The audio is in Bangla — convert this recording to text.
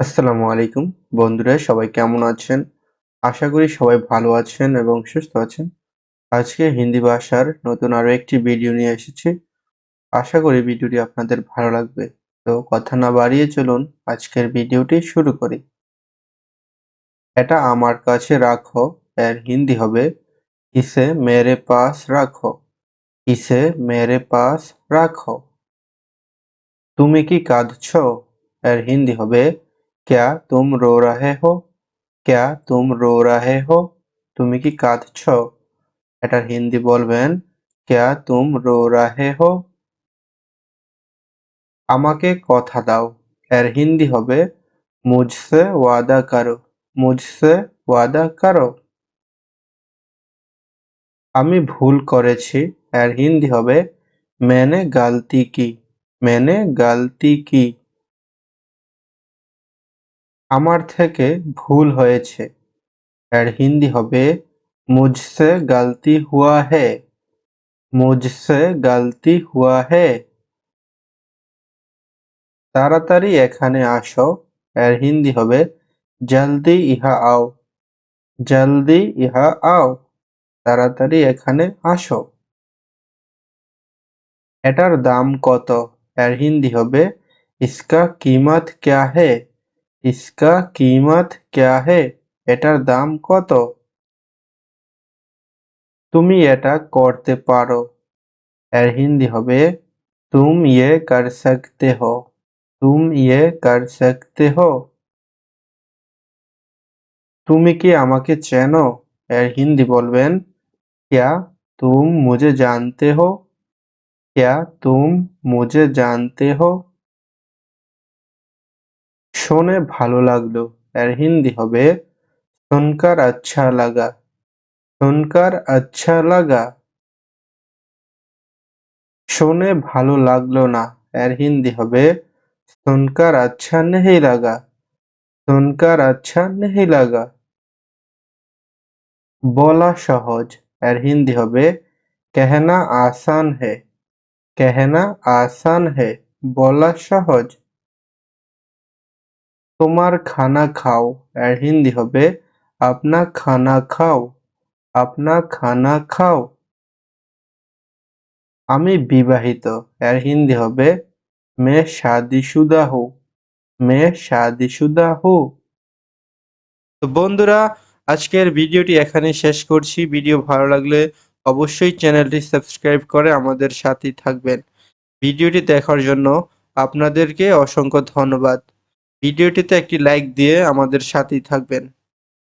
আসসালামু আলাইকুম। বন্ধুরা, সবাই কেমন আছেন? আশা করি সবাই ভালো আছেন এবং সুস্থ আছেন। আজকে হিন্দি ভাষার নতুন আরও একটি ভিডিও নিয়ে এসেছি। আশা করি ভিডিওটি আপনাদের ভালো লাগবে। তো কথা না বাড়িয়ে চলুন আজকের ভিডিওটি শুরু করি। এটা আমার কাছে রাখো, এর হিন্দি হবে, ইসে মেরে পাস রাখো, ইসে মেরে পাস রাখো। তুমি কি কাঁদছ? এর হিন্দি হবে ক্যা তুম রো রাহে হো ক্যা তুম রো রাহে হো তুমি কি কাঁদছ এটার হিন্দি বলবেন ক্যা তুম রো রাহে হো আমাকে কথা দাও এর হিন্দি হবে মুঝসে ওয়াদা করো মুঝসে ওয়াদা করো আমি ভুল করেছি এর হিন্দি হবে মেনে গালতি কি মেনে গালতি কি আমার থেকে ভুল হয়েছে। এর হিন্দি হবে, মুঝসে গালতি হুয়া হে, মুঝসে গালতি হুয়া হে। তাড়াতাড়ি এখানে আসো। এর হিন্দি হবে, জলদি ইহা আও, জলদি ইহা আও। তাড়াতাড়ি এখানে আসো। এটার দাম কত? এর হিন্দি হবে, ইসকা কিমত ক্যা হে? ইসকা কিমত ক্যা হে এটার দাম কত তুমি এটা করতে পারো এর হিন্দি হবে তুম ইয়ে কর সকতে হো তুম ইয়ে কর সকতে হো তুমি কি আমাকে চেনো এর হিন্দি বলবেন ক্যা তুম মুজে জানতে হো ক্যা তুম মুঝে জানতে হো শুনে ভালো লাগল। এর হিন্দি হবে, শুনকার আচ্ছা লাগা, শুনকার আচ্ছা লাগা। শুনে ভালো লাগল না। এর হিন্দি হবে, শুনকার আচ্ছা নেহি লাগা, শুনকার আচ্ছা নেহি লাগা। বলা সহজ। এর হিন্দি হবে, কেহনা আসান হে, কেহনা আসান হে। বলা সহজ। তোমার খানা খাও এর হিন্দি হবে, আপনা খানা খাও, আপনা খানা খাও। আমি বিবাহিত এর হিন্দি হবে, মে শাদিশুদা হু, মে শাদিশুদা হু। তো বন্ধুরা, আজকের ভিডিওটি এখানে শেষ করছি। ভিডিও ভালো লাগলে অবশ্যই চ্যানেলটি সাবস্ক্রাইব করে আমাদের সাথেই থাকবেন। ভিডিওটি দেখার জন্য আপনাদেরকে অসংখ্য ধন্যবাদ। ভিডিওটিতে একটি লাইক দিয়ে আমাদের সাথেই থাকবেন।